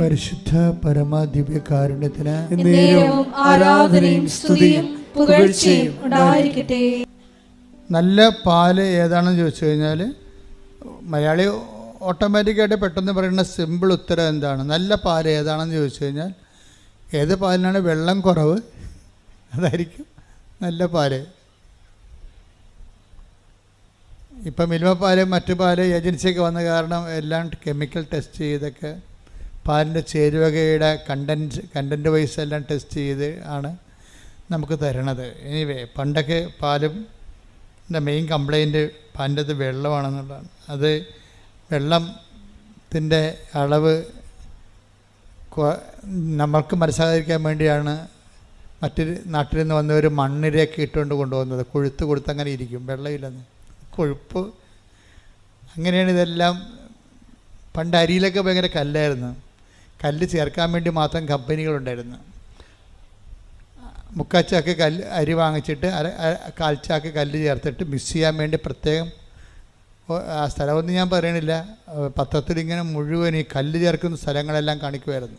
പരിശുദ്ധ പരമാധിപ്യ കാരുണ്യത്തിന് ആരാധനയും സ്തുതിയും പുകഴ്ചയും ഉണ്ടായിരിക്കട്ടെ. നല്ല പാൽ ഏതാണെന്ന് ചോദിച്ചു കഴിഞ്ഞാൽ മലയാളി ഓട്ടോമാറ്റിക്കായിട്ട് പെട്ടെന്ന് പറയുന്ന സിമ്പിൾ ഉത്തരം എന്താണ്? നല്ല പാൽ ഏതാണെന്ന് ചോദിച്ചു കഴിഞ്ഞാൽ ഏത് പാലിനാണ് വെള്ളം കുറവ്? അതായിരിക്കും നല്ല പാൽ. ഇപ്പം മിൽമ പാൽ മറ്റു പാൽ ഏജൻസിയൊക്കെ വന്ന കാരണം എല്ലാം കെമിക്കൽ ടെസ്റ്റ് ചെയ്തൊക്കെ പാലിന്റെ ചേരുവകയുടെ കണ്ടന്റ് കണ്ടന്റ് വൈസ് എല്ലാം ടെസ്റ്റ് ചെയ്ത് ആണ് നമുക്ക് തരണത്. എനിവേ പണ്ടൊക്കെ പാലും മെയിൻ കംപ്ലൈന്റ് പാലിന്റെ അത് വെള്ളമാണെന്നുള്ളതാണ്. അത് വെള്ളത്തിന്റെ അളവ് നമ്മൾക്ക് മനസ്സിലാതിരിക്കാൻ വേണ്ടിയാണ് മറ്റൊരു നാട്ടിൽ നിന്ന് വന്നവർ മണ്ണിരയൊക്കെ ഇട്ടുകൊണ്ട് കൊണ്ടുപോകുന്നത്. കൊഴുത്ത് കൊടുത്തങ്ങനെ ഇരിക്കും. വെള്ളമില്ലെന്ന്. കൊഴുപ്പ്. അങ്ങനെയാണ് ഇതെല്ലാം. പണ്ട് അരിയിലൊക്കെ ഭയങ്കര കല്ലായിരുന്നു. കല്ല് ചേർക്കാൻ വേണ്ടി മാത്രം കമ്പനികളുണ്ടായിരുന്നു. മുക്കാച്ചാക്ക് കല്ല് അരി വാങ്ങിച്ചിട്ട് അര കാൽച്ചാക്ക് കല്ല് ചേർത്തിട്ട് മിക്സ് ചെയ്യാൻ വേണ്ടി പ്രത്യേകം ആ സ്ഥലമൊന്നും ഞാൻ പറയണില്ല. പത്രത്തിൽ ഇങ്ങനെ മുഴുവൻ ഈ കല്ല് ചേർക്കുന്ന സ്ഥലങ്ങളെല്ലാം കാണിക്കുമായിരുന്നു.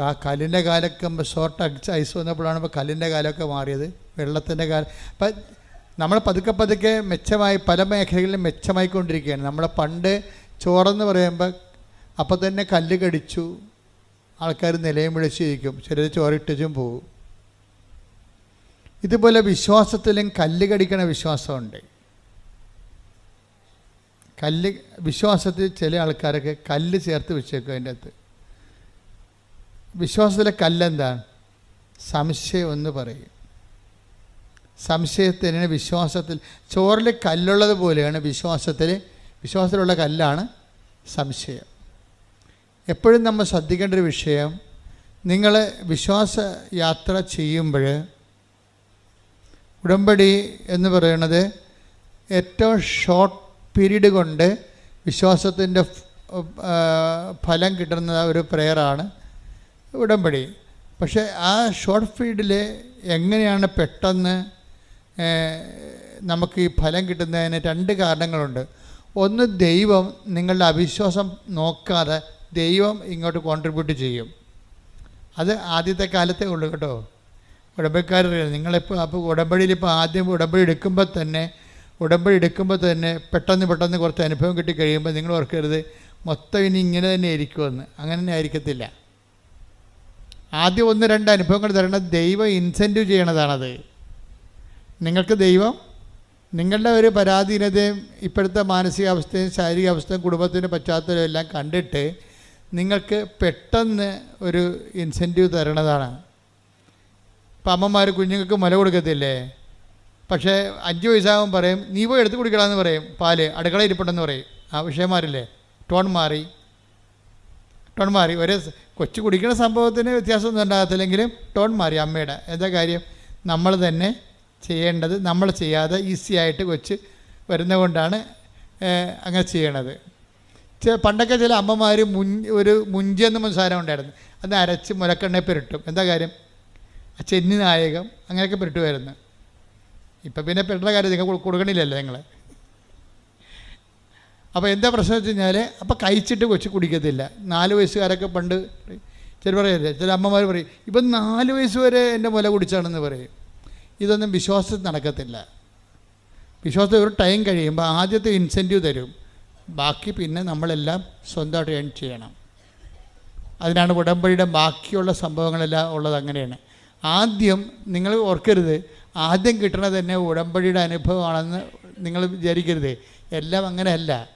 ആ കല്ലിന്റെ കാലൊക്കെ ഷോർട്ട് അടിച്ച് ഐസ് വന്നപ്പോഴാണ് ഇപ്പോൾ കല്ലിന്റെ കാലമൊക്കെ മാറിയത്. വെള്ളത്തിന്റെ കാലം അപ്പം നമ്മൾ പതുക്കെ പതുക്കെ മെച്ചമായി പല മേഖലകളിലും മെച്ചമായിക്കൊണ്ടിരിക്കുകയാണ്. നമ്മളെ പണ്ട് ചോറെന്ന് പറയുമ്പോൾ അപ്പോൾ തന്നെ കല്ല് കടിച്ചു. ആൾക്കാർ നിലയും വിളിച്ചിരിക്കും. ചിലർ ചോറിട്ടിച്ചും പോകും ഇതുപോലെ വിശ്വാസത്തിലും കല്ല് കടിക്കണ വിശ്വാസമുണ്ട്. കല്ല് വിശ്വാസത്തിൽ ചില ആൾക്കാരൊക്കെ കല്ല് ചേർത്ത് വെച്ചേക്കും അതിന്റെ അകത്ത്. വിശ്വാസത്തിലെ കല്ലെന്താണ് സംശയം എന്ന് പറയും. സംശയത്തിന് വിശ്വാസത്തിൽ ചോറിൽ കല്ലുള്ളത് പോലെയാണ് വിശ്വാസത്തിൽ വിശ്വാസത്തിലുള്ള കല്ലാണ് സംശയം. എപ്പോഴും നമ്മൾ ശ്രദ്ധിക്കേണ്ട ഒരു വിഷയം നിങ്ങൾ വിശ്വാസ യാത്ര ചെയ്യുമ്പോൾ ഉടമ്പടി എന്ന് പറയുന്നത് ഏറ്റവും ഷോർട്ട് പീരീഡ് കൊണ്ട് വിശ്വാസത്തിന്റെ ഫലം കിട്ടുന്ന ഒരു പ്രെയറാണ് ഉടമ്പടി. പക്ഷേ ആ ഷോർട്ട് ഫീഡിൽ എങ്ങനെയാണ് പെട്ടെന്ന് നമുക്ക് ഈ ഫലം കിട്ടുന്നതിന് രണ്ട് കാരണങ്ങളുണ്ട്. ഒന്ന് ദൈവം നിങ്ങളുടെ അവിശ്വാസം നോക്കാതെ ദൈവം ഇങ്ങോട്ട് കോൺട്രിബ്യൂട്ട് ചെയ്യും. അത് ആദ്യത്തെ കാലത്തേ ഉള്ളൂ കേട്ടോ. ഉടമ്പടിക്കാരറിയാം നിങ്ങളിപ്പോൾ അപ്പോൾ ഉടമ്പടിയിൽ ഇപ്പോൾ ആദ്യം ഉടമ്പടി എടുക്കുമ്പോൾ തന്നെ ഉടമ്പടി എടുക്കുമ്പോൾ തന്നെ പെട്ടെന്ന് പെട്ടെന്ന് കുറച്ച് അനുഭവം കിട്ടി കഴിയുമ്പോൾ നിങ്ങൾ ഓർക്കരുത് മൊത്തം ഇനി ഇങ്ങനെ തന്നെ ആയിരിക്കുമെന്ന് അങ്ങനെ തന്നെ ആയിരിക്കത്തില്ല. ആദ്യം ഒന്ന് രണ്ട് അനുഭവങ്ങൾ തരണം. ദൈവം ഇൻസെന്റീവ് ചെയ്യണതാണത്. നിങ്ങൾക്ക് ദൈവം നിങ്ങളുടെ ഒരു പരാധീനതയും ഇപ്പോഴത്തെ മാനസികാവസ്ഥയും ശാരീരികാവസ്ഥയും കുടുംബത്തിന്റെ പശ്ചാത്തലവും എല്ലാം കണ്ടിട്ട് നിങ്ങൾക്ക് പെട്ടെന്ന് ഒരു ഇൻസെന്റീവ് തരണതാണ്. ഇപ്പം അമ്മമാർ കുഞ്ഞുങ്ങൾക്ക് മുല കൊടുക്കത്തില്ലേ? പക്ഷേ അഞ്ച് വയസ്സാകുമ്പോൾ പറയും നീ പോയി എടുത്ത് കുടിക്കണമെന്ന് പറയും. പാൽ അടുക്കള ഇരിപ്പുണ്ടെന്ന് പറയും. ആ വിഷയമാരില്ലേ ടോൺ മാറി. ടോൺ മാറി. ഒരേ കൊച്ചു കുടിക്കുന്ന സംഭവത്തിന് വ്യത്യാസമൊന്നും ഉണ്ടാകത്തില്ലെങ്കിലും ടോൺ മാറി അമ്മയുടെ. എന്താ കാര്യം? നമ്മൾ തന്നെ ചെയ്യേണ്ടത് നമ്മൾ ചെയ്യാതെ ഈസി ആയിട്ട് കൊച്ച് വരുന്നതുകൊണ്ടാണ് അങ്ങനെ ചെയ്യണത്. പണ്ടൊക്കെ ചില അമ്മമാർ മുൻ ഒരു മുഞ്ചി എന്ന സാധനം ഉണ്ടായിരുന്നു. അത് അരച്ച് മുലക്കെണ്ണ പെരട്ടും എന്താ കാര്യം? ചെന്നി നായകം അങ്ങനെയൊക്കെ പെരട്ടുമായിരുന്നു ഇപ്പം പിന്നെ പെട്ടുന്ന കാര്യം നിങ്ങൾ കൊടു- കൊടുക്കണില്ലല്ലോ നിങ്ങൾ അപ്പോൾ എന്താ പ്രശ്നം വെച്ച് കഴിഞ്ഞാൽ അപ്പോൾ കഴിച്ചിട്ട് കൊച്ചു കുടിക്കത്തില്ല. നാല് വയസ്സുകാരൊക്കെ പണ്ട് ചില പറയല്ലേ ചില അമ്മമാർ പറയും ഇപ്പം നാല് വയസ്സ് വരെ എന്റെ മുല കുടിച്ചാണെന്ന് പറയും. ഇതൊന്നും വിശ്വാസത്തിൽ നടക്കത്തില്ല. വിശ്വാസത്തിൽ ഒരു ടൈം കഴിയുമ്പോൾ ആദ്യത്തെ ഇൻസെന്റീവ് തരും. ബാക്കി പിന്നെ നമ്മളെല്ലാം സ്വന്തമായിട്ട് ഏൺ ചെയ്യണം. അതിനാണ് ഉടമ്പടിയുടെ ബാക്കിയുള്ള സംഭവങ്ങളെല്ലാം ഉള്ളത് അങ്ങനെയാണ്. ആദ്യം നിങ്ങൾ ഓർക്കരുത് ആദ്യം കിട്ടണത് തന്നെ ഉടമ്പടിയുടെ അനുഭവമാണെന്ന് നിങ്ങൾ വിചാരിക്കരുത്. എല്ലാം അങ്ങനെയല്ല.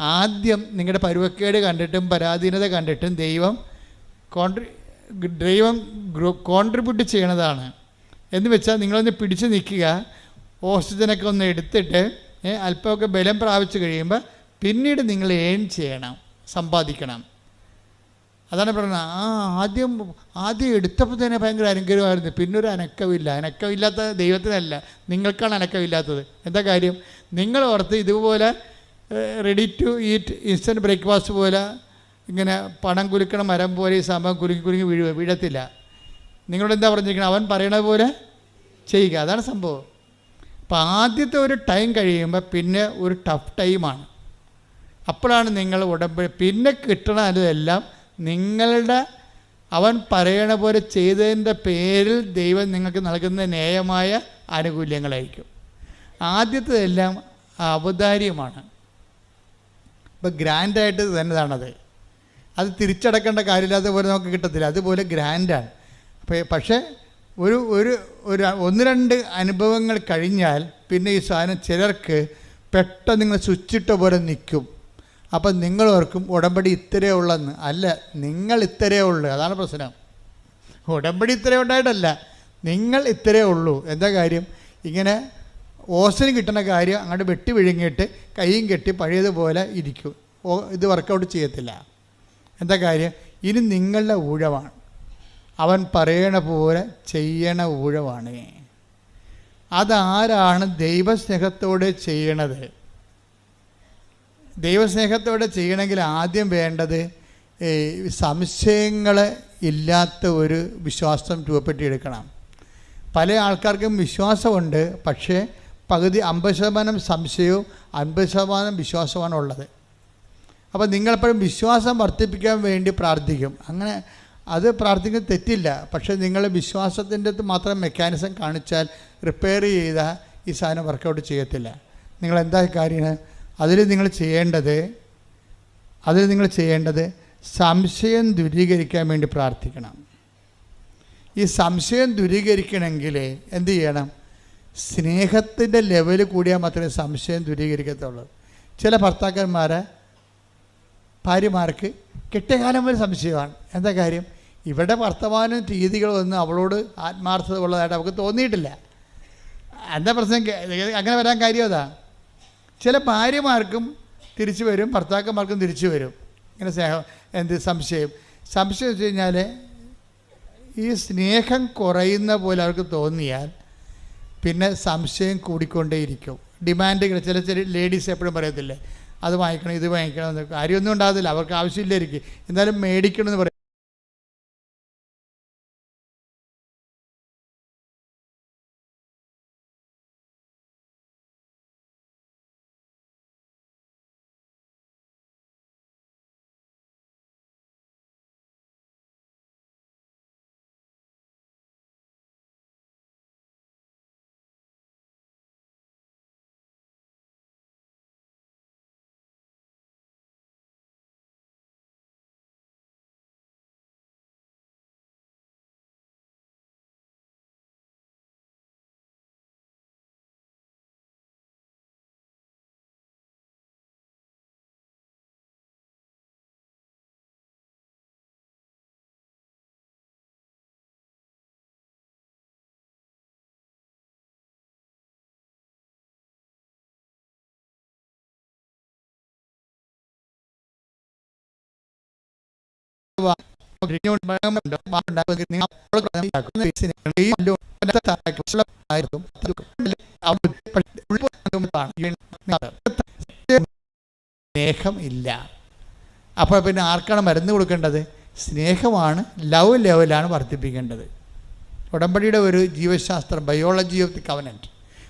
ആദ്യം നിങ്ങളുടെ പരുവക്കേട് കണ്ടിട്ടും പരാധീനത കണ്ടിട്ടും ദൈവം കോൺട്രി ദൈവം കോൺട്രിബ്യൂട്ട് ചെയ്യണതാണ്. എന്ന് വെച്ചാൽ നിങ്ങളൊന്ന് പിടിച്ചു നിൽക്കുക ഓക്സിജനൊക്കെ ഒന്ന് എടുത്തിട്ട് അല്പമൊക്കെ ബലം പ്രാപിച്ചു കഴിയുമ്പോൾ പിന്നീട് നിങ്ങൾ ഏൺ ചെയ്യണം സമ്പാദിക്കണം. അതാണ് പറയുന്നത് ആ ആദ്യം ആദ്യം എടുത്തപ്പോൾ തന്നെ ഭയങ്കര അനുഗ്രഹമായിരുന്നു. പിന്നെ അനക്കമില്ല. അനക്കമില്ലാത്ത ദൈവത്തിനല്ല. നിങ്ങൾക്കാണ് അനക്കമില്ലാത്തത്. എന്താ കാര്യം? നിങ്ങൾ ഓർത്ത് ഇതുപോലെ ready to eat instant breakfast പോലെ ഇങ്ങനെ പണം കുലുക്കണ മരം പോലെ ഈ സംഭവം കുലുക്കി കുലുങ്ങി വീഴുക വീഴത്തില്ല. നിങ്ങളോട് എന്താ പറഞ്ഞിരിക്കണം? അവൻ പറയണ പോലെ ചെയ്യുക. അതാണ് സംഭവം. അപ്പോൾ ആദ്യത്തെ ഒരു ടൈം കഴിയുമ്പോൾ പിന്നെ ഒരു ടഫ് ടൈമാണ് അപ്പോഴാണ് നിങ്ങൾ ഉടമ്പടി പിന്നെ കിട്ടണതെല്ലാം നിങ്ങളുടെ അവൻ പറയണ പോലെ ചെയ്തതിന്റെ പേരിൽ ദൈവം നിങ്ങൾക്ക് നൽകുന്ന ന്യായമായ ആനുകൂല്യങ്ങളായിരിക്കും. ആദ്യത്തേതെല്ലാം ഔദാര്യമാണ്. ഇപ്പോൾ ഗ്രാൻഡായിട്ട് തന്നതാണത്. അത് തിരിച്ചടക്കേണ്ട കാര്യമില്ലാത്ത പോലെ നമുക്ക് കിട്ടത്തില്ല. അതുപോലെ ഗ്രാൻഡാണ്. അപ്പോൾ പക്ഷേ ഒരു ഒരു ഒരു ഒന്ന് രണ്ട് അനുഭവങ്ങൾ കഴിഞ്ഞാൽ പിന്നെ ഈ സാധനം ചിലർക്ക് പെട്ടെന്ന് നിങ്ങൾ സ്വിച്ചിട്ട പോലെ നിൽക്കും. അപ്പം നിങ്ങൾ ഓർക്കും ഉടമ്പടി ഇത്രയേ ഉള്ളെന്ന്. അല്ല നിങ്ങൾ ഇത്രയേ ഉള്ളൂ. അതാണ് പ്രശ്നം. ഉടമ്പടി ഇത്രയേ ഉണ്ടായിട്ടല്ല. നിങ്ങൾ ഇത്രയേ ഉള്ളൂ. എന്താ കാര്യം? ഇങ്ങനെ ഓസിന് കിട്ടുന്ന കാര്യം അങ്ങോട്ട് വെട്ടി വിഴുങ്ങിയിട്ട് കൈയും കെട്ടി പഴയതുപോലെ ഇരിക്കും. ഓ ഇത് വർക്കൗട്ട് ചെയ്യത്തില്ല. എന്താ കാര്യം? ഇനി നിങ്ങളുടെ ഊഴമാണ് അവൻ പറയണ പോലെ ചെയ്യണ ഊഴമാണ് അതാരാണ് ദൈവസ്നേഹത്തോടെ ചെയ്യണത്? ദൈവസ്നേഹത്തോടെ ചെയ്യണമെങ്കിൽ ആദ്യം വേണ്ടത് സംശയങ്ങൾ ഇല്ലാത്ത ഒരു വിശ്വാസം രൂപപ്പെട്ടിയെടുക്കണം. പല ആൾക്കാർക്കും വിശ്വാസമുണ്ട് പക്ഷേ പകുതി അമ്പത് ശതമാനം സംശയവും അൻപത് ശതമാനം വിശ്വാസമാണ് ഉള്ളത്. അപ്പോൾ നിങ്ങളെപ്പോഴും വിശ്വാസം വർദ്ധിപ്പിക്കാൻ വേണ്ടി പ്രാർത്ഥിക്കും. അങ്ങനെ അത് പ്രാർത്ഥിക്കുന്നത് തെറ്റില്ല പക്ഷേ നിങ്ങൾ വിശ്വാസത്തിന്റെ അടുത്ത് മാത്രം മെക്കാനിസം കാണിച്ചാൽ റിപ്പയർ ചെയ്താൽ ഈ സാധനം വർക്കൗട്ട് ചെയ്യത്തില്ല. നിങ്ങൾ എന്താ കാര്യം? അതിൽ നിങ്ങൾ ചെയ്യേണ്ടത് അതിൽ നിങ്ങൾ ചെയ്യേണ്ടത് സംശയം ദൂരീകരിക്കാൻ വേണ്ടി പ്രാർത്ഥിക്കണം. ഈ സംശയം ദൂരീകരിക്കണമെങ്കിൽ എന്ത് ചെയ്യണം? സ്നേഹത്തിന്റെ ലെവൽ കൂടിയാൽ മാത്രമേ സംശയം ദൂരീകരിക്കത്തുള്ളൂ. ചില ഭർത്താക്കന്മാരെ ഭാര്യമാർക്ക് കെട്ടിയ കാലം വരെ സംശയമാണ്. എന്താ കാര്യം? ഇവിടെ വർത്തമാനം രീതികളൊന്നും അവളോട് ആത്മാർത്ഥത ഉള്ളതായിട്ട് അവൾക്ക് തോന്നിയിട്ടില്ല. എന്താ പ്രശ്നം? അങ്ങനെ വരാൻ കാര്യം അതാ. ചില ഭാര്യമാർക്കും തിരിച്ചു വരും ഭർത്താക്കന്മാർക്കും തിരിച്ചു വരും. ഇങ്ങനെ സ്നേഹം എന്ത് സംശയം? സംശയം വെച്ച് കഴിഞ്ഞാൽ ഈ സ്നേഹം കുറയുന്ന പോലെ അവർക്ക് തോന്നിയാൽ പിന്നെ സംശയം കൂടിക്കൊണ്ടേയിരിക്കും. ഡിമാൻഡുകൾ ചില ചില ലേഡീസ് എപ്പോഴും പറയത്തില്ലേ അത് വാങ്ങിക്കണം ഇത് വാങ്ങിക്കണം കാര്യമൊന്നും ഉണ്ടാകത്തില്ല അവർക്ക് ആവശ്യമില്ലായിരിക്കും എന്നാലും മേടിക്കണം എന്ന് പറയും. സ്നേഹം ഇല്ല. അപ്പോൾ പിന്നെ ആർക്കാണ് മരുന്ന് കൊടുക്കേണ്ടത്? സ്നേഹമാണ് ലവ് ലെവലാണ് വർദ്ധിപ്പിക്കേണ്ടത്. ഉടമ്പടിയുടെ ഒരു ജീവശാസ്ത്രം ബയോളജി ഓഫ് ദി കവനന്റ്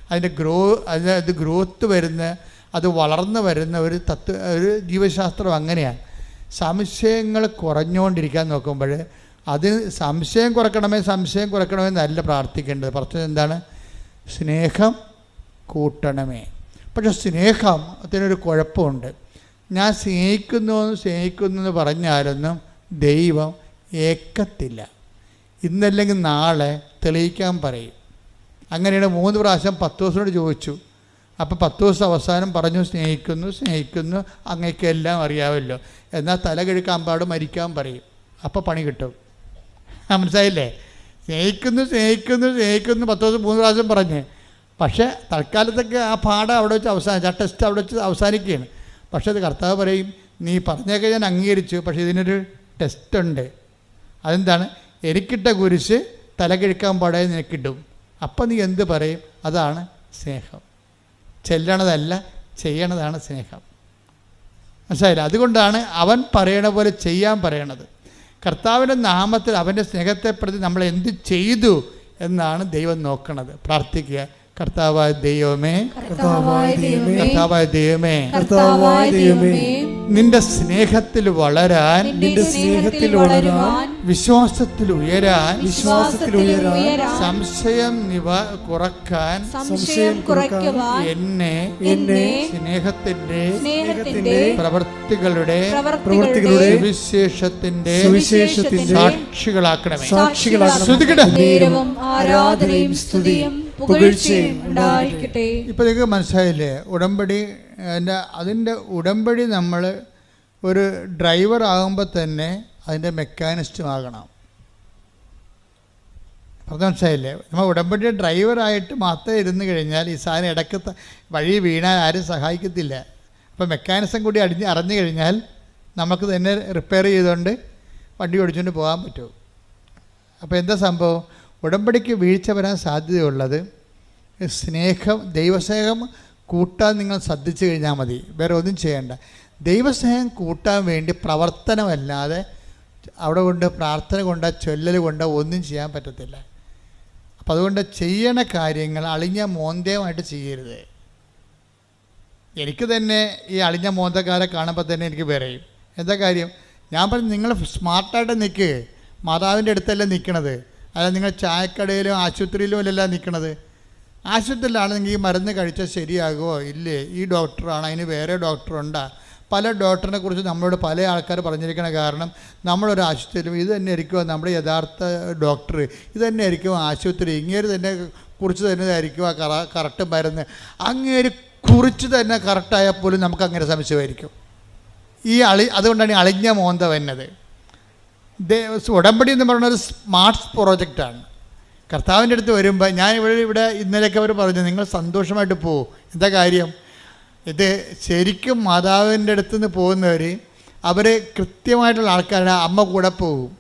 അതിന്റെ ഗ്രോ അത് ഗ്രോത്ത് വരുന്ന അത് വളർന്നു വരുന്ന ഒരു തത്വ ഒരു ജീവശാസ്ത്രം അങ്ങനെയാണ്. സംശയങ്ങൾ കുറഞ്ഞുകൊണ്ടിരിക്കാൻ നോക്കുമ്പോൾ അതിന് സംശയം കുറക്കണമേ സംശയം കുറയ്ക്കണമേ നല്ല പ്രാർത്ഥിക്കേണ്ടത്. പ്രശ്നം എന്താണ്? സ്നേഹം കൂട്ടണമേ. പക്ഷെ സ്നേഹത്തിനൊരു കുഴപ്പമുണ്ട്. ഞാൻ സ്നേഹിക്കുന്നു സ്നേഹിക്കുന്നു എന്ന് പറഞ്ഞാലൊന്നും ദൈവം ഏക്കത്തില്ല. ഇന്നല്ലെങ്കിൽ നാളെ തെളിയിക്കാൻ പറയും. അങ്ങനെയാണ് മൂന്ന് പ്രാവശ്യം പത്ത് ദിവസത്തോട് ചോദിച്ചു. അപ്പോൾ പത്ത് ദിവസം അവസാനം പറഞ്ഞു സ്നേഹിക്കുന്നു സ്നേഹിക്കുന്നു അങ്ങേക്ക് എല്ലാം അറിയാമല്ലോ എന്നാൽ തല കിഴക്കാൻ പാട് മരിക്കാൻ പറയും. അപ്പോൾ പണി കിട്ടും. മനസ്സിലായില്ലേ? സ്നേഹിക്കുന്നു സ്നേഹിക്കുന്നു സ്നേഹിക്കുന്നു പത്ത് ദിവസം മൂന്ന് പ്രാവശ്യം പറഞ്ഞ്. പക്ഷേ തൽക്കാലത്തൊക്കെ ആ പാഠം അവിടെ വെച്ച് അവസാനിച്ചു ആ ടെസ്റ്റ് അവിടെ വെച്ച് അവസാനിക്കുകയാണ്. പക്ഷേ അത് കർത്താവ് പറയും നീ പറഞ്ഞൊക്കെ ഞാൻ അംഗീകരിച്ചു പക്ഷേ ഇതിനൊരു ടെസ്റ്റ് ഉണ്ട്. അതെന്താണ്? എനിക്കിട്ട കുരിശ് തലകിഴക്കാൻ പാടേ നിനക്കിടും അപ്പം നീ എന്ത് പറയും? അതാണ് സ്നേഹം. ചെല്ലണതല്ല ചെയ്യണതാണ് സ്നേഹം. മനസ്സിലായില്ല? അതുകൊണ്ടാണ് അവൻ പറയണ പോലെ ചെയ്യാൻ പറയണത്. കർത്താവിന്റെ നാമത്തിൽ അവന്റെ സ്നേഹത്തെ നമ്മൾ എന്ത് ചെയ്തു എന്നാണ് ദൈവം നോക്കണത്. പ്രാർത്ഥിക്കുക. കർത്താവായ ദൈവമേ. കർത്താവായ ദൈവമേ. കർത്താവായ ദൈവമേ. നിന്റെ സ്നേഹത്തിൽ വളരാൻ നിന്റെ സ്നേഹത്തിൽ വളരാൻ വിശ്വാസത്തിൽ ഉയരാൻ വിശ്വാസത്തിൽ ഉയരാൻ സംശയം നിവ കുറയ്ക്കാൻ സംശയം കുറയ്ക്കുവാൻ എന്നെ എന്നെ സ്നേഹത്തിന്റെ സ്നേഹത്തിന്റെ പ്രവൃത്തികളുടെ പ്രവർത്തികളുടെ സുവിശേഷത്തിന്റെ സുവിശേഷത്തിന്റെ സാക്ഷികളാക്കണമേ. സാക്ഷികളാക്കണം ആരാധനയും സ്തുതിയും പുകഴ്ചയും ഉണ്ടായിരിക്കട്ടെ. ഇപ്പൊ നിങ്ങൾക്ക് മനസ്സിലായില്ലേ? ഉടമ്പടി അതിന്റെ അതിന്റെ ഉടമ്പടി നമ്മൾ ഒരു ഡ്രൈവർ ആകുമ്പോൾ തന്നെ അതിന്റെ മെക്കാനിസ്റ്റും ആകണം. പറഞ്ഞ മനസ്സിലായില്ലേ? നമ്മൾ ഉടമ്പടി ഡ്രൈവറായിട്ട് മാത്രം ഇരുന്ന് കഴിഞ്ഞാൽ ഈ സാധനം ഇടയ്ക്ക് വഴി വീണാൽ ആരും സഹായിക്കത്തില്ല. അപ്പോൾ മെക്കാനിസം കൂടി അടിഞ്ഞ് അറിഞ്ഞു കഴിഞ്ഞാൽ നമുക്ക് തന്നെ റിപ്പയർ ചെയ്തുകൊണ്ട് വണ്ടി ഓടിച്ചുകൊണ്ട് പോകാൻ പറ്റും. അപ്പോൾ എന്താ സംഭവം? ഉടമ്പടിക്ക് വീഴ്ച വരാൻ സാധ്യതയുള്ളത് സ്നേഹം ദൈവസ്നേഹം കൂട്ടാൻ നിങ്ങൾ ശ്രദ്ധിച്ചു കഴിഞ്ഞാൽ മതി. വേറെ ഒന്നും ചെയ്യേണ്ട. ദൈവസ്നേഹം കൂട്ടാൻ വേണ്ടി പ്രവർത്തനമല്ലാതെ അവിടെ കൊണ്ട് പ്രാർത്ഥന കൊണ്ട് ചൊല്ലൽ കൊണ്ട് ഒന്നും ചെയ്യാൻ പറ്റത്തില്ല. അപ്പം അതുകൊണ്ട് ചെയ്യണ കാര്യങ്ങൾ അളിഞ്ഞ മോന്തയമായിട്ട് ചെയ്യരുത്. എനിക്ക് തന്നെ ഈ അളിഞ്ഞ മോന്തക്കാരെ കാണുമ്പോൾ തന്നെ എനിക്ക് പറയും എന്താ കാര്യം? ഞാൻ പറഞ്ഞു നിങ്ങൾ സ്മാർട്ടായിട്ട് നിൽക്ക്. മാതാവിന്റെ അടുത്തല്ലേ നിൽക്കണത്. അല്ല നിങ്ങൾ ചായക്കടയിലും ആശുപത്രിയിലും അല്ലല്ല നിൽക്കണത്. നിങ്ങൾ ഈ മരുന്ന് കഴിച്ചാൽ ശരിയാകുമോ ഇല്ലേ ഈ ഡോക്ടറാണ് അതിന് വേറെ ഡോക്ടറുണ്ടാ. പല ഡോക്ടറിനെ കുറിച്ച് നമ്മളോട് പല ആൾക്കാർ പറഞ്ഞിരിക്കണ കാരണം നമ്മളൊരു ആശുപത്രിയിലും ഇത് തന്നെ ആയിരിക്കുമോ നമ്മുടെ യഥാർത്ഥ ഡോക്ടർ ഇത് തന്നെ ആയിരിക്കും ആശുപത്രി ഇങ്ങേര് തന്നെ കുറിച്ച് തന്നെ ആയിരിക്കും ആ കറ കറക്റ്റ് മരുന്ന്. അങ്ങേര് കുറിച്ച് തന്നെ കറക്റ്റായാൽ പോലും നമുക്ക് അങ്ങനെ സംശയമായിരിക്കും. ഈ അളി അതുകൊണ്ടാണ് ഈ അളിഞ്ഞ മോന്ത വന്നത്. ഉടമ്പടി എന്ന് പറയുന്ന ഒരു സ്മാർട്ട് പ്രോജക്റ്റാണ്. കർത്താവിന്റെ അടുത്ത് വരുമ്പോൾ ഞാൻ ഇവിടെ ഇവിടെ ഇന്നലെയൊക്കെ അവർ പറഞ്ഞു നിങ്ങൾ സന്തോഷമായിട്ട് പോകും എന്താ കാര്യം? ഇത് ശരിക്കും മാതാവിന്റെ അടുത്ത് നിന്ന് പോകുന്നവർ അവർ കൃത്യമായിട്ടുള്ള ആൾക്കാരുടെ അമ്മ കൂടെ പോകും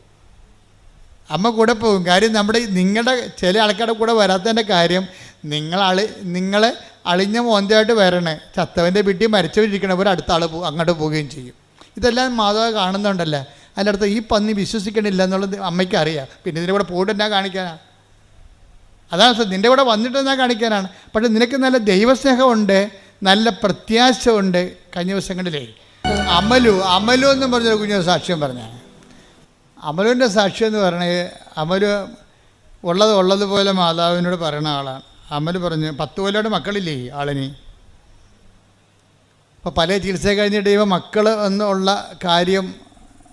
അമ്മ കൂടെ പോകും കാര്യം നമ്മുടെ നിങ്ങളുടെ ചില ആൾക്കാരുടെ കൂടെ വരാത്തതിന്റെ കാര്യം നിങ്ങൾ അളി നിങ്ങൾ അളിഞ്ഞ മോന്തയായിട്ട് വരണേ. ചത്തവന്റെ വീട്ടിൽ മരിച്ചവരിക്കണവർ അടുത്ത ആൾ പോകും അങ്ങോട്ട് പോവുകയും ചെയ്യും. ഇതെല്ലാം മാതാവ് കാണുന്നുണ്ടല്ലോ? അതിന്റെ അടുത്ത് ഈ പന്നി വിശ്വസിക്കണില്ല എന്നുള്ളത് അമ്മയ്ക്ക് അറിയാം പിന്നെ ഇതിന്റെ കൂടെ പോയിട്ട് എന്നാ കാണിക്കാനാണ് അതാണ് സത്യം. നിന്റെ കൂടെ വന്നിട്ട് എന്നാ കാണിക്കാനാണ്? പക്ഷെ നിനക്ക് നല്ല ദൈവസ്നേഹമുണ്ട് നല്ല പ്രത്യാശ ഉണ്ട് കഴിഞ്ഞ ദിവസങ്ങളിലേ. അമലു അമലു എന്നും പറഞ്ഞൊരു കുഞ്ഞു സാക്ഷ്യം പറഞ്ഞാണ് അമലുവിന്റെ സാക്ഷ്യം എന്ന് പറഞ്ഞത് അമലു ഉള്ളത് ഉള്ളതുപോലെ മാതാവിനോട് പറയുന്ന ആളാണ്. അമൽ പറഞ്ഞു പത്ത് കൊല്ലയുടെ മക്കളില്ലേ ആളിനി? അപ്പോൾ പല ചികിത്സ കഴിഞ്ഞിട്ട് ഇവ മക്കൾ എന്നുള്ള കാര്യം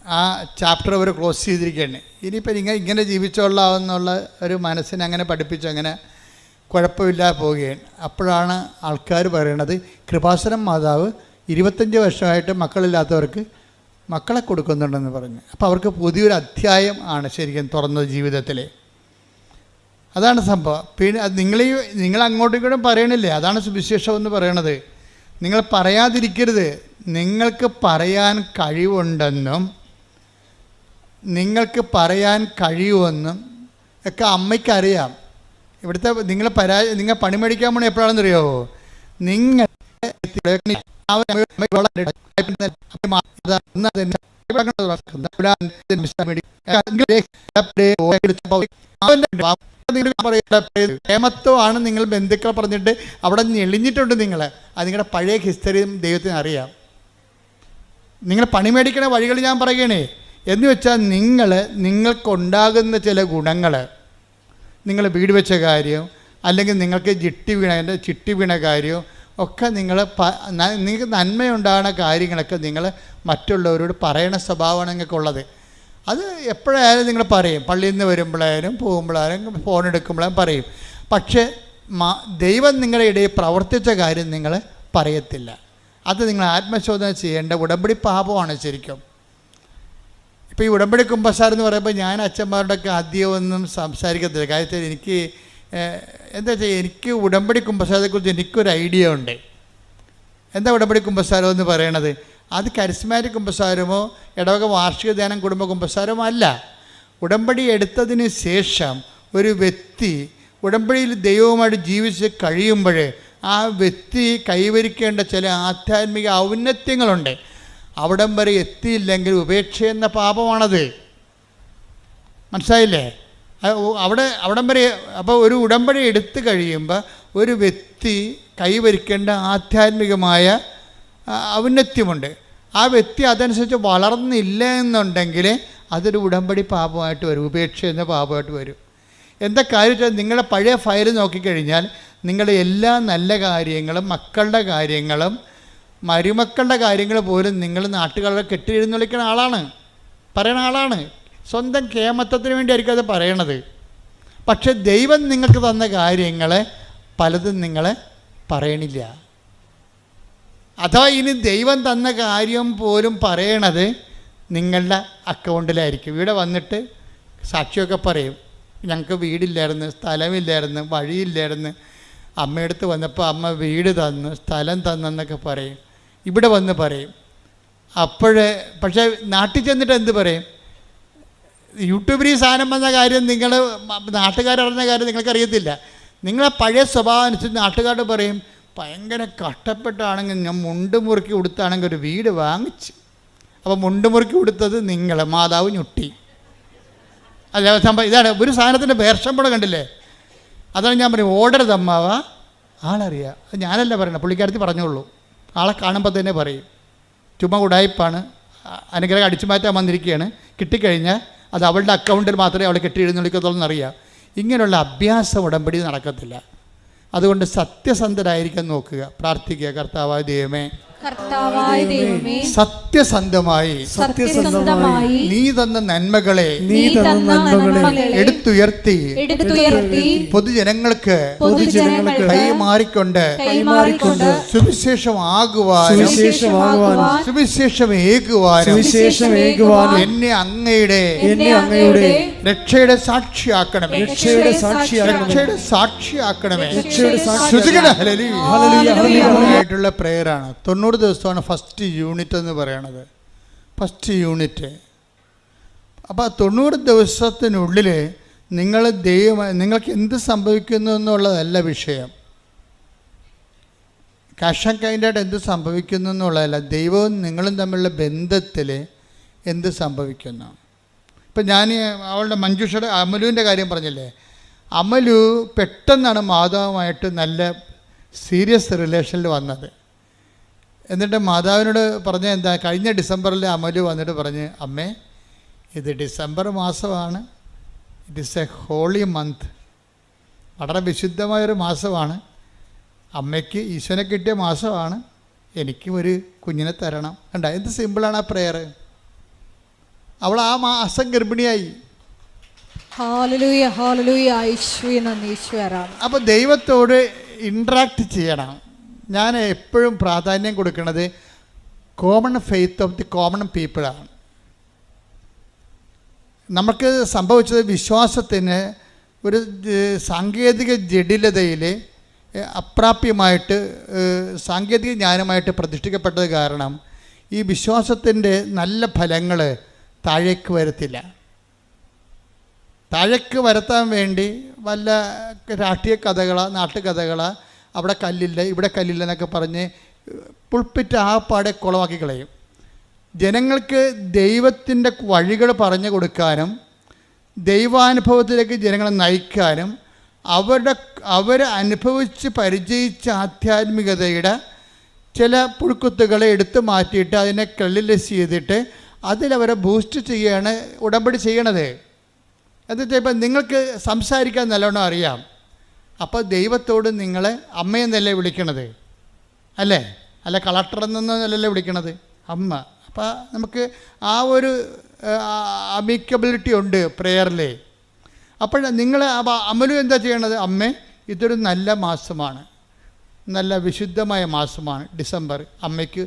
ആ ചാപ്റ്റർ അവർ ക്ലോസ് ചെയ്തിരിക്കുകയാണ്. ഇനിയിപ്പോൾ ഇങ്ങനെ ഇങ്ങനെ ജീവിച്ചോളാമെന്നുള്ള ഒരു മനസ്സിനെ അങ്ങനെ പഠിപ്പിച്ചു അങ്ങനെ കുഴപ്പമില്ലാതെ പോവുകയാണ്. അപ്പോഴാണ് ആൾക്കാർ പറയണത് കൃപാസനം മാതാവ് ഇരുപത്തഞ്ച് വർഷമായിട്ട് മക്കളില്ലാത്തവർക്ക് മക്കളെ കൊടുക്കുന്നുണ്ടെന്ന് പറഞ്ഞു. അപ്പോൾ അവർക്ക് പുതിയൊരു അധ്യായം ആണ് ശരിക്കും തുറന്ന ജീവിതത്തിൽ അതാണ് സംഭവം. പിന്നെ അത് നിങ്ങൾ അങ്ങോട്ടും ഇങ്ങോട്ടും പറയണില്ലേ? അതാണ് സുവിശേഷം എന്ന് പറയണത്. നിങ്ങൾ പറയാതിരിക്കരുത്. നിങ്ങൾക്ക് പറയാൻ കഴിവുണ്ടെന്നും നിങ്ങൾക്ക് പറയാൻ കഴിയുമെന്നും ഒക്കെ അമ്മയ്ക്കറിയാം. ഇവിടുത്തെ നിങ്ങൾ പരാ നിങ്ങൾ പണി മേടിക്കാൻ പോണ എപ്പോഴാണെന്ന് അറിയാവോ നിങ്ങൾ പ്രേമത്വമാണ് നിങ്ങൾ ബന്ധുക്കൾ പറഞ്ഞിട്ട് അവിടെ ഞെളിഞ്ഞിട്ടുണ്ട് നിങ്ങളെ. അത് നിങ്ങളുടെ പഴയ ഹിസ്റ്ററിയും ദൈവത്തിന് അറിയാം. നിങ്ങൾ പണി മേടിക്കണ വഴികൾ ഞാൻ പറയുകയാണേ. എന്ന് വെച്ചാൽ നിങ്ങൾ നിങ്ങൾക്കുണ്ടാകുന്ന ചില ഗുണങ്ങൾ നിങ്ങൾ വീട് വെച്ച കാര്യം അല്ലെങ്കിൽ നിങ്ങൾക്ക് ചിട്ടി വീണ ചിട്ടി വീണ കാര്യം ഒക്കെ നിങ്ങൾ നിങ്ങൾക്ക് നന്മയുണ്ടാകുന്ന കാര്യങ്ങളൊക്കെ നിങ്ങൾ മറ്റുള്ളവരോട് പറയണ സ്വഭാവമാണ് നിങ്ങൾക്കുള്ളത്. അത് എപ്പോഴായാലും നിങ്ങൾ പറയും. പള്ളിയിൽ നിന്ന് വരുമ്പോഴായാലും പോകുമ്പോഴായാലും ഫോൺ എടുക്കുമ്പോഴും പറയും. പക്ഷേ ദൈവം നിങ്ങളുടെ ഇടയിൽ പ്രവർത്തിച്ച കാര്യം നിങ്ങൾ പറയത്തില്ല. അത് നിങ്ങൾ ആത്മശോധന ചെയ്യേണ്ട ഉടമ്പടി പാപമാണ് ശരിക്കും. ഇപ്പോൾ ഈ ഉടമ്പടി കുമ്പസാരം എന്ന് പറയുമ്പോൾ ഞാൻ അച്ഛന്മാരോടൊക്കെ ആദ്യമൊന്നും സംസാരിക്കത്തില്ല. കാര്യത്തിൽ എനിക്ക് എന്താ വെച്ചാൽ എനിക്ക് ഉടമ്പടി കുമ്പസാരത്തെക്കുറിച്ച് എനിക്കൊരു ഐഡിയ ഉണ്ട്. എന്താ ഉടമ്പടി കുമ്പസാരം എന്ന് പറയണത്? അത് കരിസ്മാറ്റിക് കുമ്പസാരമോ ഇടവക വാർഷിക ധ്യാനം കുടുംബ കുമ്പസാരമോ അല്ല. ഉടമ്പടി എടുത്തതിന് ശേഷം ഒരു വ്യക്തി ഉടമ്പടിയിൽ ദൈവവുമായിട്ട് ജീവിച്ച് കഴിയുമ്പോൾ ആ വ്യക്തി കൈവരിക്കേണ്ട ചില ആധ്യാത്മിക ഔന്നത്യങ്ങളുണ്ട്. അവിടം വരെ എത്തിയില്ലെങ്കിൽ ഉപേക്ഷ എന്ന പാപമാണത്. മനസ്സിലായില്ലേ? അവിടെ അവിടം വരെ അപ്പോൾ ഒരു ഉടമ്പടി എടുത്തു കഴിയുമ്പോൾ ഒരു വ്യക്തി കൈവരിക്കേണ്ട ആധ്യാത്മികമായ ഔന്നത്യമുണ്ട്. ആ വ്യക്തി അതനുസരിച്ച് വളർന്നില്ല എന്നുണ്ടെങ്കിൽ അതൊരു ഉടമ്പടി പാപമായിട്ട് വരും ഉപേക്ഷ എന്ന പാപമായിട്ട് വരും. എന്താ കാര്യം വെച്ചാൽ നിങ്ങളുടെ പഴയ ഫയൽ നോക്കിക്കഴിഞ്ഞാൽ നിങ്ങളുടെ എല്ലാ നല്ല കാര്യങ്ങളും മക്കളുടെ കാര്യങ്ങളും മരുമക്കളുടെ കാര്യങ്ങൾ പോലും നിങ്ങൾ നാട്ടുകാരെ കെട്ടിയിരുന്നൊളിക്കുന്ന ആളാണ്. പറയണ ആളാണ്. സ്വന്തം കേമത്വത്തിന് വേണ്ടിയായിരിക്കും അത് പറയണത്. പക്ഷെ ദൈവം നിങ്ങൾക്ക് തന്ന കാര്യങ്ങൾ പലതും നിങ്ങൾ പറയണില്ല. അഥവാ ഇനി ദൈവം തന്ന കാര്യം പോലും പറയണത് നിങ്ങളുടെ അക്കൗണ്ടിലായിരിക്കും. ഇവിടെ വന്നിട്ട് സാക്ഷിയൊക്കെ പറയും ഞങ്ങൾക്ക് വീടില്ലായിരുന്നു സ്ഥലമില്ലായിരുന്നു വഴിയില്ലായിരുന്നു. അമ്മയടുത്ത് വന്നപ്പോൾ അമ്മ വീട് തന്നു സ്ഥലം തന്നെന്നൊക്കെ പറയും. ഇവിടെ വന്ന് പറയും. അപ്പോഴേ പക്ഷേ നാട്ടിൽ ചെന്നിട്ട് എന്ത് പറയും? യൂട്യൂബിൽ ഈ സാധനം വന്ന കാര്യം നിങ്ങൾ നാട്ടുകാരറിഞ്ഞ കാര്യം നിങ്ങൾക്കറിയത്തില്ല. നിങ്ങളെ പഴയ സ്വഭാവം അനുസരിച്ച് നാട്ടുകാരോട് പറയും ഭയങ്കര കഷ്ടപ്പെട്ടാണെങ്കിൽ ഞാൻ മുണ്ട് മുറുക്കി കൊടുത്താണെങ്കിൽ ഒരു വീട് വാങ്ങിച്ച്. അപ്പോൾ മുണ്ട് മുറുക്കി കൊടുത്തത് നിങ്ങളെ മാതാവ് ഞൊട്ടി. അല്ല സംഭവം ഇതാണ്. ഒരു സാധനത്തിന്റെ വേർഷം കൂടെ കണ്ടില്ലേ? അതാണ് ഞാൻ പറയും ഓർഡർ തമ്മാവാ ആളറിയാം. ഞാനല്ല പറയണത് പുള്ളിക്കാരത്തി പറഞ്ഞോളൂ. ആളെ കാണുമ്പോൾ തന്നെ പറയും. ചുമ്മാ ഉടായ്പാണ് അനുഗ്രഹം അടിച്ചു മാറ്റാൻ വന്നിരിക്കുകയാണ് കിട്ടിക്കഴിഞ്ഞാൽ അത് അവളുടെ അക്കൗണ്ടിൽ മാത്രമേ അവൾ കെട്ടി എഴുന്നള്ളിക്കത്തുള്ളൂ എന്നറിയാം ഇങ്ങനെയുള്ള അഭ്യാസം ഉടമ്പടി നടക്കത്തില്ല. അതുകൊണ്ട് സത്യസന്ധരായിരിക്കാൻ നോക്കുക. പ്രാർത്ഥിക്കുക. കർത്താവായ ദൈവമേ. കർത്താവായ ദൈവമേ സത്യസന്ധമായി സത്യസന്ധമായി നീ തന്ന നന്മകളെ നീ തന്ന നന്മകളെ എടുത്തുയർത്തി എടുത്തുയർത്തി പൊതുജനങ്ങൾക്ക് പൊതുജനങ്ങൾക്ക് കൈമാറിക്കൊണ്ട് കൈമാറിക്കൊണ്ട് സുവിശേഷമാകുവാനും സുവിശേഷമാകുവാൻ സുവിശേഷം ഏകുവാനും സുവിശേഷമേകുവാനും എന്നെ അങ്ങയുടെ എന്നെ അങ്ങയുടെ രക്ഷയുടെ സാക്ഷിയാക്കണമേ രക്ഷയുടെ സാക്ഷിയാക്കണമേ. രക്ഷയുടെ സാക്ഷിയാക്കണമേ രക്ഷയുടെ സാക്ഷിയാക്കണമേ. Hallelujah, hallelujah. ആയിട്ടുള്ള പ്രേയറാണ് തൊണ്ണൂറ് ദിവസമാണ് ഫസ്റ്റ് യൂണിറ്റ് എന്ന് പറയണത്. ഫസ്റ്റ് യൂണിറ്റ് അപ്പോൾ തൊണ്ണൂറ് ദിവസത്തിനുള്ളിൽ നിങ്ങൾ ദൈവം നിങ്ങൾക്ക് എന്ത് സംഭവിക്കുന്നു എന്നുള്ളതല്ല വിഷയം. കാഷൻ കൈൻഡായിട്ട് എന്ത് സംഭവിക്കുന്നു എന്നുള്ളതല്ല ദൈവവും നിങ്ങളും തമ്മിലുള്ള ബന്ധത്തിൽ എന്ത് സംഭവിക്കുന്നു. ഇപ്പം ഞാൻ അവളുടെ മഞ്ജുഷയുടെ അമലുവിന്റെ കാര്യം പറഞ്ഞില്ലേ? അമലു പെട്ടെന്നാണ് മാതാവുമായിട്ട് നല്ല സീരിയസ് റിലേഷനിൽ വന്നത്. എന്നിട്ട് മാതാവിനോട് പറഞ്ഞ എന്താ കഴിഞ്ഞ ഡിസംബറിൽ അമലു വന്നിട്ട് പറഞ്ഞ് അമ്മേ ഇത് ഡിസംബർ മാസമാണ്. It is a holy month വളരെ വിശുദ്ധമായൊരു മാസമാണ്. അമ്മയ്ക്ക് ഈശ്വരനെ കിട്ടിയ മാസമാണ്. എനിക്കും ഒരു കുഞ്ഞിനെ തരണം. കണ്ട? എന്ത് സിമ്പിളാണ് ആ പ്രെയർ അവൾ ആ മാസം ഗർഭിണിയായി. അപ്പൊ ദൈവത്തോട് ഇൻട്രാക്ട് ചെയ്യണം. ഞാൻ എപ്പോഴും പ്രാധാന്യം കൊടുക്കുന്നത് common faith of the common പീപ്പിളാണ് നമുക്ക് സംഭവിച്ചത് വിശ്വാസത്തിന് ഒരു സാങ്കേതിക ജഡിലതയിൽ അപ്രാപ്യമായിട്ട് സാങ്കേതിക ജ്ഞാനമായിട്ട് പ്രതിഷ്ഠിക്കപ്പെട്ടത് കാരണം ഈ വിശ്വാസത്തിന്റെ നല്ല ഫലങ്ങൾ താഴേക്ക് വരത്തില്ല. താഴേക്ക് വരുത്താൻ വേണ്ടി വല്ല രാഷ്ട്രീയ കഥകളോ നാട്ടുകഥകളാ അവിടെ കല്ലില്ല ഇവിടെ കല്ലില്ല എന്നൊക്കെ പറഞ്ഞ് പുൾപ്പിറ്റ് ആ പാടെ കുളമാക്കി കളയും. ജനങ്ങൾക്ക് ദൈവത്തിന്റെ വഴികൾ പറഞ്ഞു കൊടുക്കാനും ദൈവാനുഭവത്തിലേക്ക് ജനങ്ങളെ നയിക്കാനും അവരുടെ അവർ അനുഭവിച്ച് പരിചയിച്ച ആധ്യാത്മികതയുടെ ചില പുഴുക്കുത്തുകളെ എടുത്തു മാറ്റിയിട്ട് അതിനെ കള്ളിലെസ് ചെയ്തിട്ട് അതിലവരെ ബൂസ്റ്റ് ചെയ്യുകയാണ് ഉടമ്പടി ചെയ്യണത്. എന്നിട്ട് ഇപ്പം നിങ്ങൾക്ക് സംസാരിക്കാൻ നല്ലോണം അറിയാം. അപ്പോൾ ദൈവത്തോട് നിങ്ങളെ അമ്മയെന്നല്ലേ വിളിക്കണത്? അല്ലേ? അല്ല കളക്ടർ എന്നല്ലേ വിളിക്കണത്? അമ്മ. അപ്പോൾ നമുക്ക് ആ ഒരു അമിക്കബിലിറ്റി ഉണ്ട് പ്രെയറിൽ അപ്പോൾ നിങ്ങൾ അമലു എന്താ ചെയ്യണത്? അമ്മേ ഇതൊരു നല്ല മാസമാണ്. നല്ല വിശുദ്ധമായ മാസമാണ് ഡിസംബർ. അമ്മയ്ക്ക്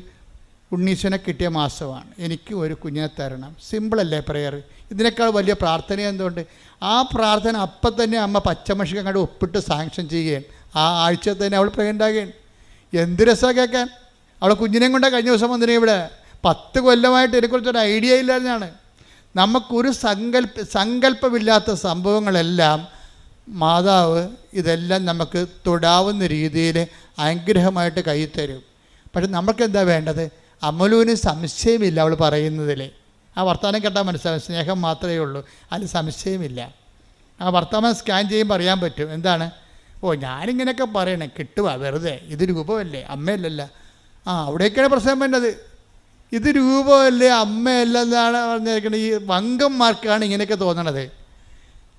ഉണ്ണീശനെ കിട്ടിയ മാസമാണ്. എനിക്ക് ഒരു കുഞ്ഞിനെ തരണം. സിമ്പിളല്ലേ പ്രയർ ഇതിനേക്കാൾ വലിയ പ്രാർത്ഥന എന്തുകൊണ്ട്? ആ പ്രാർത്ഥന അപ്പം തന്നെ അമ്മ പച്ചമഷിക്ക് അങ്ങോട്ട് ഒപ്പിട്ട് സാങ്ഷൻ ചെയ്യുകയാണ്. ആ ആഴ്ച തന്നെ അവൾ പ്രേ ഉണ്ടാകുകയാണ്. എന്ത് രസമാണ് കേൾക്കാൻ? അവളെ കുഞ്ഞിനെയും കൊണ്ടാണ് കഴിഞ്ഞ ദിവസം വന്നിരുന്നു ഇവിടെ. പത്ത് കൊല്ലമായിട്ട് ഇതിനെക്കുറിച്ചൊരു ഐഡിയ ഇല്ലാതെയാണ് നമുക്കൊരു സങ്കല്പ സങ്കല്പമില്ലാത്ത സംഭവങ്ങളെല്ലാം മാതാവ് ഇതെല്ലാം നമുക്ക് തൊടാവുന്ന രീതിയിൽ അനുഗ്രഹമായിട്ട് കൈ തരും. പക്ഷെ നമുക്കെന്താ വേണ്ടത്? അമലുവിന് സംശയമില്ല അവൾ പറയുന്നതിൽ ആ വർത്തമാനം കേട്ടാൽ മനസ്സിലാവും സ്നേഹം മാത്രമേ ഉള്ളൂ. അതിൽ സംശയമില്ല. ആ വർത്തമാനം സ്കാൻ ചെയ്യുമ്പോൾ അറിയാൻ പറ്റും. എന്താണ്? ഓ ഞാനിങ്ങനെയൊക്കെ പറയണേ. കിട്ടുക വെറുതെ. ഇത് രൂപമല്ലേ? അമ്മയല്ലല്ല. ആ അവിടേക്കാണ് പ്രശ്നം വേണ്ടത് ഇത് രൂപമല്ലേ? അമ്മയല്ല എന്നാണ് പറഞ്ഞേക്കുന്നത് ഈ വങ്കന്മാർക്കാണ് ഇങ്ങനെയൊക്കെ തോന്നണത്.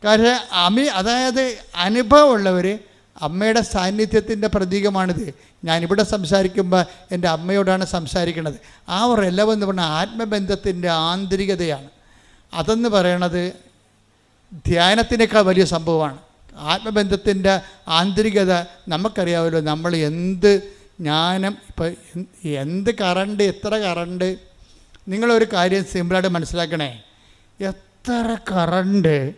കാരണം അമി അതായത് അനുഭവമുള്ളവർ അമ്മയുടെ സാന്നിധ്യത്തിന്റെ പ്രതീകമാണിത്. ഞാനിവിടെ സംസാരിക്കുമ്പോൾ എന്റെ അമ്മയോടാണ് സംസാരിക്കുന്നത് ആ ഒരു എന്ന് പറഞ്ഞാൽ ആത്മബന്ധത്തിന്റെ ആന്തരികതയാണ്. അതെന്ന് പറയണത് ധ്യാനത്തിനേക്കാൾ വലിയ സംഭവമാണ്. ആത്മബന്ധത്തിന്റെ ആന്തരികത നമുക്കറിയാമല്ലോ നമ്മൾ എന്ത് ജ്ഞാനം ഇപ്പം എന്ത് കറണ്ട് എത്ര കറണ്ട്? നിങ്ങളൊരു കാര്യം സിമ്പിളായിട്ട് മനസ്സിലാക്കണേ. എത്ര കറണ്ട്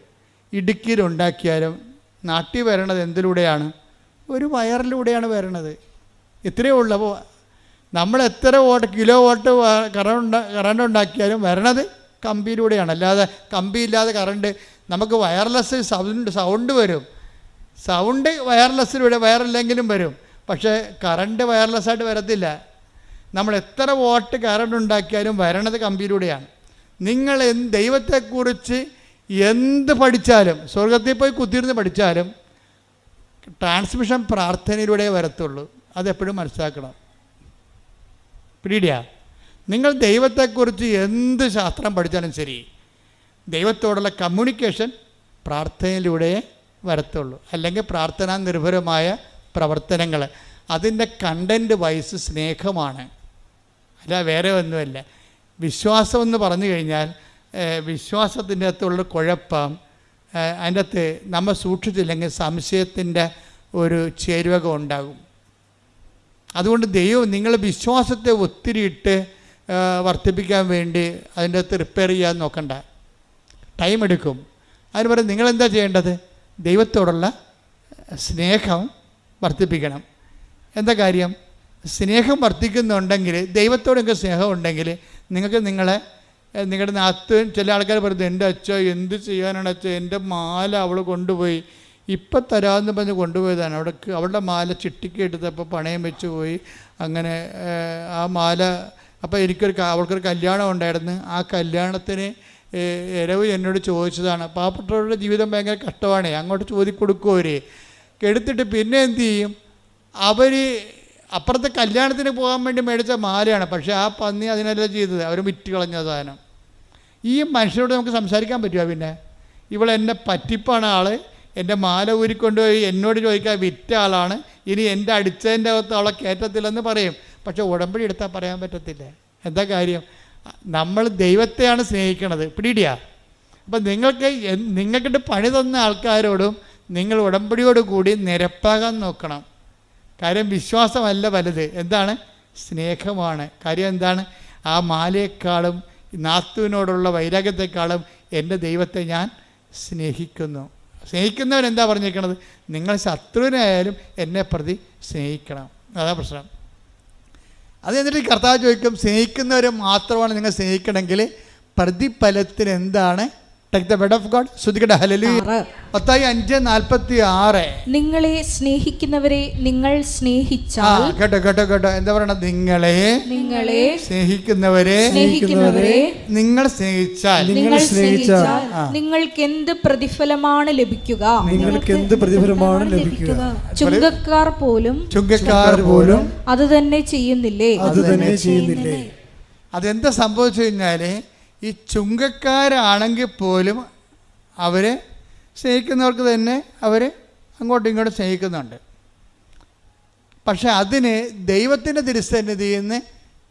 ഇടുക്കിയിലുണ്ടാക്കിയാലും നാട്ടിൽ വരണത് എന്തിലൂടെയാണ്? ഒരു വയറിലൂടെയാണ് വരണത്. ഇത്രയേ ഉള്ളൂ. അപ്പോൾ നമ്മൾ എത്ര volt kilo volt current current ഉണ്ടാക്കിയാലും വരണത് കമ്പിയിലൂടെയാണ്. അല്ലാതെ കമ്പിയില്ലാതെ കറണ്ട് നമുക്ക് വയർലെസ് സൗണ്ട് സൗണ്ട് വരും. സൗണ്ട് വയർലെസ്സിലൂടെ വയറില്ലെങ്കിലും വരും. പക്ഷേ കറണ്ട് വയർലെസ്സായിട്ട് വരത്തില്ല. നമ്മൾ എത്ര വോട്ട് കറണ്ട് ഉണ്ടാക്കിയാലും വരണത് കമ്പിയിലൂടെയാണ്. നിങ്ങൾ ദൈവത്തെക്കുറിച്ച് എന്ത് പഠിച്ചാലും സ്വർഗത്തിൽ പോയി കുത്തിയിരുന്ന് പഠിച്ചാലും ട്രാൻസ്മിഷൻ പ്രാർത്ഥനയിലൂടെ വരത്തുള്ളൂ. അതെപ്പോഴും മനസ്സിലാക്കണം. പിടിയ നിങ്ങൾ ദൈവത്തെക്കുറിച്ച് എന്ത് ശാസ്ത്രം പഠിച്ചാലും ശരി ദൈവത്തോടുള്ള കമ്മ്യൂണിക്കേഷൻ പ്രാർത്ഥനയിലൂടെ വരത്തുള്ളൂ. അല്ലെങ്കിൽ പ്രാർത്ഥനാ നിർഭരമായ പ്രവർത്തനങ്ങൾ. അതിന്റെ കണ്ടന്റ് വൈസ് സ്നേഹമാണ്. അല്ല വേറെ ഒന്നുമല്ല. വിശ്വാസം എന്ന് പറഞ്ഞു കഴിഞ്ഞാൽ വിശ്വാസത്തിന്റെ അകത്തുള്ള കുഴപ്പം അതിന്റെ അകത്ത് നമ്മൾ സൂക്ഷിച്ചില്ലെങ്കിൽ സംശയത്തിന്റെ ഒരു ചേരുവക ഉണ്ടാകും. അതുകൊണ്ട് ദൈവം നിങ്ങൾ വിശ്വാസത്തെ ഒത്തിരി ഇട്ട് വർദ്ധിപ്പിക്കാൻ വേണ്ടി അതിന്റെ അകത്ത് റിപ്പയർ ചെയ്യാൻ നോക്കണ്ട. ടൈം എടുക്കും. അതിന് പറയും നിങ്ങളെന്താ ചെയ്യേണ്ടത്? ദൈവത്തോടുള്ള സ്നേഹം വർദ്ധിപ്പിക്കണം. എന്താ കാര്യം? സ്നേഹം വർദ്ധിക്കുന്നുണ്ടെങ്കിൽ ദൈവത്തോടൊക്കെ സ്നേഹം ഉണ്ടെങ്കിൽ നിങ്ങൾക്ക് നിങ്ങളെ നിങ്ങളുടെ നാത്ത് ചില ആൾക്കാർ പറയുന്നത് എന്റെ അച്ഛ എന്ത് ചെയ്യാനാണ് അച്ഛ? എന്റെ മാല അവൾ കൊണ്ടുപോയി. ഇപ്പം തരാമെന്ന് പറഞ്ഞ് കൊണ്ടുപോയതാണ്. അവിടെ അവളുടെ മാല ചിട്ടിക്ക് എടുത്തപ്പോൾ പണയം വെച്ച് പോയി. അങ്ങനെ ആ മാല അപ്പോൾ എനിക്കൊരു അവൾക്കൊരു കല്യാണം ഉണ്ടായിരുന്നു. ആ കല്യാണത്തിന് ഇരവ് എന്നോട് ചോദിച്ചതാണ്. പാവപ്പെട്ടവരുടെ ജീവിതം ഭയങ്കര കഷ്ടമാണ്. അങ്ങോട്ട് ചോദിക്കൊടുക്കും അവർ എടുത്തിട്ട് പിന്നെ എന്തു ചെയ്യും? അവർ അപ്പുറത്തെ കല്യാണത്തിന് പോകാൻ വേണ്ടി മേടിച്ച മാലയാണ്. പക്ഷേ ആ പന്നി അതിനല്ല ചെയ്തത്. അവർ വിറ്റ് കളഞ്ഞ സാധനം. ഈ മനുഷ്യരോട് നമുക്ക് സംസാരിക്കാൻ പറ്റുമോ പിന്നെ? ഇവളെന്നെ പറ്റിപ്പാണ് ആൾ എന്റെ മാല ഊരിക്കൊണ്ടുപോയി എന്നോട് ചോദിക്കാൻ വിറ്റ ആളാണ്. ഇനി എന്റെ അടിച്ചതിന്റെ അകത്ത് അവളെ കയറ്റത്തില്ലെന്ന് പറയും. പക്ഷെ ഉടമ്പടി എടുത്താൽ പറയാൻ പറ്റത്തില്ല. എന്താ കാര്യം? നമ്മൾ ദൈവത്തെയാണ് സ്നേഹിക്കണത്. പിടിയിടിയാ. അപ്പം നിങ്ങൾക്ക് നിങ്ങൾക്കിട്ട് പണി തന്ന ആൾക്കാരോടും നിങ്ങൾ ഉടമ്പടിയോട് കൂടി നിരപ്പാകാൻ നോക്കണം. കാര്യം വിശ്വാസമല്ല വലുത്. എന്താണ്? സ്നേഹമാണ്. കാര്യം എന്താണ്? ആ മാലയെക്കാളും നാത്തുവിനോടുള്ള വൈരാഗ്യത്തെക്കാളും എന്റെ ദൈവത്തെ ഞാൻ സ്നേഹിക്കുന്നു. സ്നേഹിക്കുന്നവൻ എന്താ പറഞ്ഞിരിക്കണത് നിങ്ങൾ ശത്രുവിനായാലും എന്നെ പ്രതി സ്നേഹിക്കണം. അതാ പ്രശ്നം. അത് എന്നിട്ട് കർത്താവ് ചോദിക്കും സ്നേഹിക്കുന്നവരെ മാത്രമാണ് നിങ്ങൾ സ്നേഹിക്കണമെങ്കിൽ പ്രതിഫലത്തിന് എന്താണ് take the bed of God ശ്രുതികട. ഹല്ലേലൂയ ആറ്. നിങ്ങളെ സ്നേഹിക്കുന്നവരെ നിങ്ങൾ സ്നേഹിച്ചാൽ കേട്ടോ കേട്ടോ കേട്ടോ. എന്താ പറയണത്? നിങ്ങളെ നിങ്ങളെ സ്നേഹിക്കുന്നവരെ സ്നേഹിക്കുന്നവരെ നിങ്ങൾ സ്നേഹിച്ചാൽ. നിങ്ങൾ സ്നേഹിച്ചാൽ. നിങ്ങൾക്ക് എന്ത് പ്രതിഫലമാണ് ലഭിക്കുക? നിങ്ങൾക്ക് എന്ത് പ്രതിഫലമാണ് ലഭിക്കുക? ചുങ്കക്കാർ പോലും ചുങ്കക്കാർ പോലും അത് തന്നെ ചെയ്യുന്നില്ലേ? അത് തന്നെ ചെയ്യുന്നില്ലേ? അതെന്താ സംഭവിച്ചു കഴിഞ്ഞാൽ ഈ ചുങ്കക്കാരാണെങ്കിൽ പോലും അവരെ സ്നേഹിക്കുന്നവർക്ക് തന്നെ അവർ അങ്ങോട്ടും ഇങ്ങോട്ടും സ്നേഹിക്കുന്നുണ്ട്. പക്ഷെ അതിന് ദൈവത്തിന്റെ തിരുസന്നിധിയിൽ നിന്ന്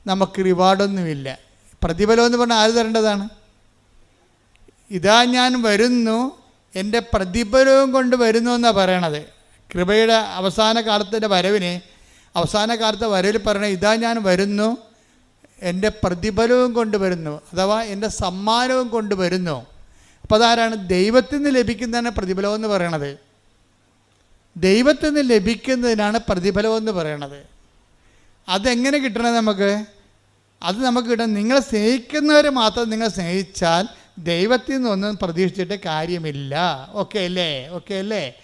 നമുക്ക് റിവാർഡൊന്നുമില്ല. പ്രതിഫലം എന്ന് പറഞ്ഞാൽ ആര് തരേണ്ടതാണ്? ഇതാ ഞാൻ വരുന്നു എന്റെ പ്രതിഫലവും കൊണ്ട് വരുന്നു എന്നാണ് പറയണത്. കൃപയുടെ അവസാന കാലത്തിന്റെ വരവിന് അവസാന കാലത്തെ വരവിൽ പറയണത് ഇതാ ഞാൻ വരുന്നു എന്റെ പ്രതിഫലവും കൊണ്ടുവരുന്നു അഥവാ എന്റെ സമ്മാനവും കൊണ്ടുവരുന്നു. അപ്പോൾ അതാരാണ്? ദൈവത്തിൽ നിന്ന് ലഭിക്കുന്നതാണ് പ്രതിഫലം എന്ന് പറയണത്. ദൈവത്തിൽ നിന്ന് ലഭിക്കുന്നതിനാണ് പ്രതിഫലം എന്ന് പറയണത്. അതെങ്ങനെ കിട്ടണത് നമുക്ക്? അത് നമുക്ക് കിട്ടണം. നിങ്ങളെ സ്നേഹിക്കുന്നവരെ മാത്രം നിങ്ങൾ സ്നേഹിച്ചാൽ ദൈവത്തിൽ നിന്നൊന്നും പ്രതീക്ഷിച്ചിട്ട് കാര്യമില്ല. ഓക്കെ അല്ലേ? ഓക്കെ അല്ലേ?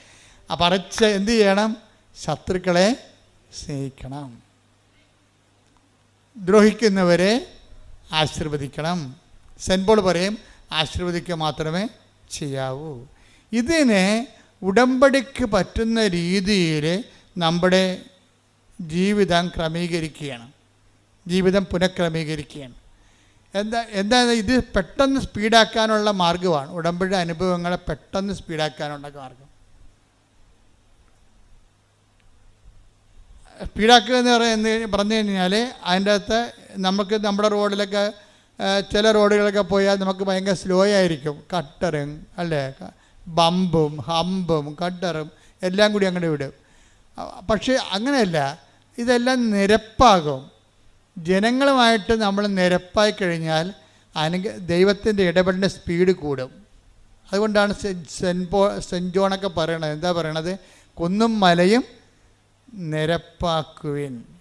അപ്പം പറച്ച് എന്ത് ചെയ്യണം? ശത്രുക്കളെ സ്നേഹിക്കണം. ദ്രോഹിക്കുന്നവരെ ആശീർവദിക്കണം. സെൻപോൾ പോൾ പറയും ആശീർവദിക്കുക മാത്രമേ ചെയ്യാവൂ. ഇതിനെ ഉടമ്പടിക്ക് പറ്റുന്ന രീതിയിൽ നമ്മുടെ ജീവിതം ക്രമീകരിക്കുകയാണ്. ജീവിതം പുനഃക്രമീകരിക്കുകയാണ്. എന്താ എന്താ ഇത് പെട്ടെന്ന് സ്പീഡാക്കാനുള്ള മാർഗമാണ്. ഉടമ്പടി അനുഭവങ്ങളെ പെട്ടെന്ന് സ്പീഡാക്കാനുള്ള മാർഗം സ്പീഡാക്കുക എന്ന് പറയുന്നത് പറഞ്ഞു കഴിഞ്ഞാൽ അതിന്റെ അകത്ത് നമുക്ക് നമ്മുടെ റോഡിലൊക്കെ ചില റോഡുകളൊക്കെ പോയാൽ നമുക്ക് ഭയങ്കര സ്ലോ ആയിരിക്കും. കട്ടറും അല്ലേ? ബമ്പും ഹമ്പും കട്ടറും എല്ലാം കൂടി അങ്ങോട്ട് വിടും. പക്ഷേ അങ്ങനെയല്ല. ഇതെല്ലാം നിരപ്പാകും. ജനങ്ങളുമായിട്ട് നമ്മൾ നിരപ്പായി കഴിഞ്ഞാൽ അനുഗ ദൈവത്തിന്റെ ഇടപെടലിന്റെ സ്പീഡ് കൂടും. അതുകൊണ്ടാണ് സെൻ- സെൻ പോ സെൻ ജോണൊക്കെ പറയണത്. എന്താ പറയണത്? കുന്നും മലയും നിരപ്പാക്കുവിൻ.